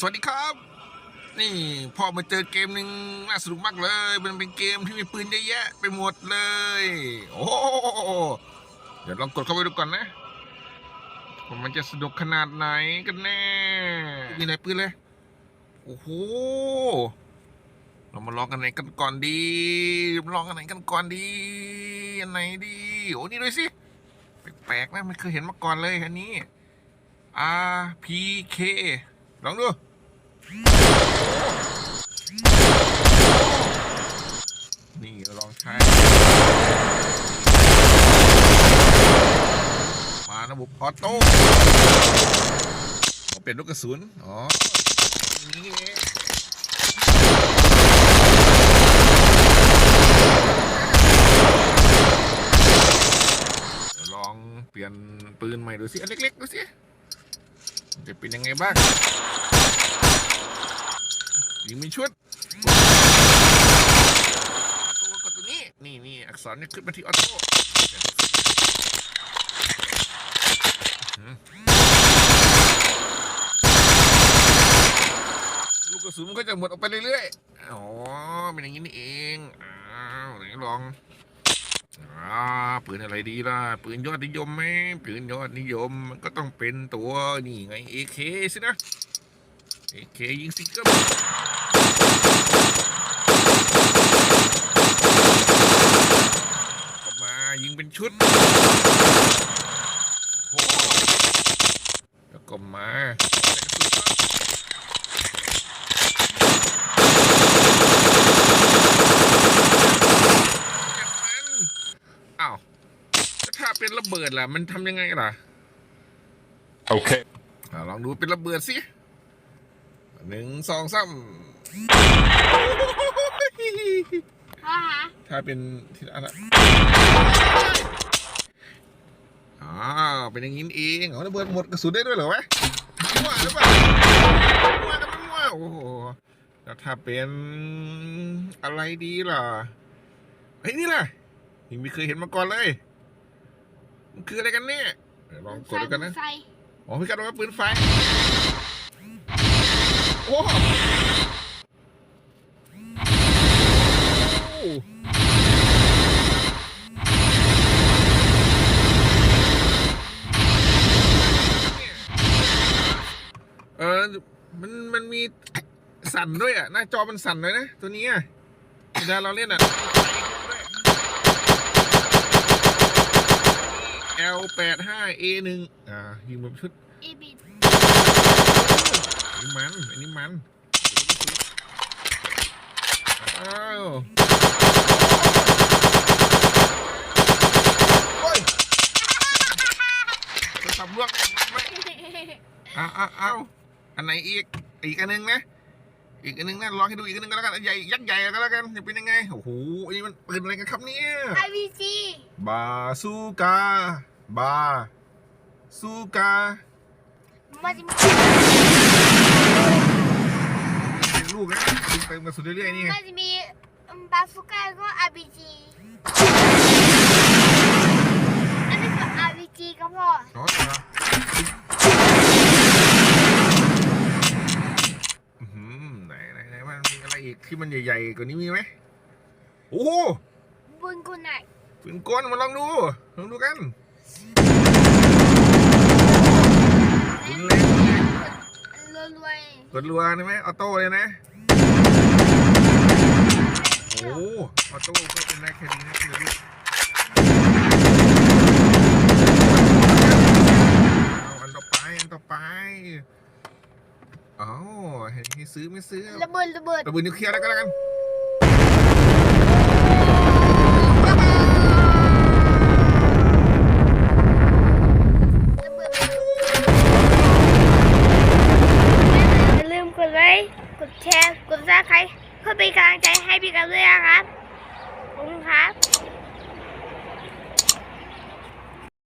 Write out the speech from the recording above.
สวัสดีครับ นี่พ่อมาเจอเกมหนึ่งน่าสนุกมากเลย มันเป็นเกมที่มีปืนเยอะแยะไปหมดเลย โอ้เดี๋ยวลองกดเข้าไปดูก่อนนะว่ามันจะสนุกขนาดไหนกันแน่ มีไหนปืนเลย โอ้โห เรามาลองกันไหนกันก่อนดีลองกันไหนกันก่อนดีอันไหนดีโอ้นี่ด้วยสิแปลกๆนะไม่เคยเห็นมาก่อนเลยอันนี้ RPK ลองดูนี่ลองใช้ มาระบบออโต้เปลี่ยนลูกกระสุน อ๋อนี่เองลองเปลี่ยนปืนใหม่ดูสิ อันเล็กๆดูสิ จะเป็นยังไงบ้างยิงมีชุดออโต้กดตัวนี้ นี่นี่อักษรเนี่ยขึ้นมาที่ออโต้ลูกกระสุนมันก็จะหมดออกไปเรื่อยๆ อ๋อ เป็นอย่างนี้นี่เอง อ้าวไหนลอง อ่าปืนอะไรดีล่ะ ปืนยอดนิยมไหมปืนยอดนิยมมันก็ต้องเป็นตัวนี่ไง AK สินะ AK ยิงซิงเกิลก็มายิงเป็นชุดแล้วก็มาใส่กระสุนครับอย่างนั้นอ้าวแล้วถ้าเป็น ระเบิดล่ะ มันทำยังไงล่ะ Okay. อะลองดูเป็นระเบิดสิหนึ่งสองสามพ่อฮะถ้าเป็นที่อะไรอ๋อเป็นอย่างนี้เองเหรอระเบิดหมดกระสุนได้ด้วยเหรอวะมั่วหรือเปล่ามั่วกันไม่มั่วโอ้โหแล้วถ้าเป็นอะไรดีล่ะเฮ้ยนี่ล่ะยังไม่เคยเห็นมาก่อนเลย มันคืออะไรกันเนี่ยเดี๋ยวลองกดดูกันนะ ไฟอ๋อพี่กัดว่าปืนไฟ โอ้โหเออมัน มันมีสั่นด้วยอะ หน้าจอมันสั่นเลยนะ ตัวนี้อะเวลาเราเล่นอะ L 8 5 A 1อ่ายิงแบบชุดเอบีอันนี้มัน อันนี้มันอ้าวโอ้ยจะทำล่วงไหมอ้าวอ้าวอ้าวอันไหนอีก อีกอันหนึงนะ อีกอันหนึงนะลองให้ดูอีกอันหนึงก็แล้วกันอันใหญ่ยักษ์ใหญ่ก็แล้วกันจะเป็นยังไง โอ้โห อันนี้มันปืนอะไรกันครับเนี่ย ไอวีซี บาซูกา บาซูกามันจะมีเป็นลูกนะยิงไปมาสุดเรื่อยๆนี่ไงมันจะมีบาสุก้าก็อาร์บีจีอันนี้คืออาร์บีจีก็พออ๋อเหรออื้อหือไหนไหนไหนมันมีอะไรอีกที่มันใหญ่ๆกว่านี้มีไหมโอ้โหบุญคุณไหน ปืนกลมาลองดู ลองดูกันรุนแรง รวยรวยกดรัวใช่ไหมออโต้เลยนะโอ้ออโต้ก็เป็นได้แค่นี้นะเดี๋ยวดูเอาอันต่อไปอันต่อไปอ๋อให้ให้ซื้อไม่ซื้อระเบิดระเบิดระเบิดนิวเคลียร์แล้วก็แล้วกัน ไลค์กดแชร์ กดซับสไครต์เพื่อเป็นกำลังใจให้พี่กันด้วยนะครับขอบคุณครับ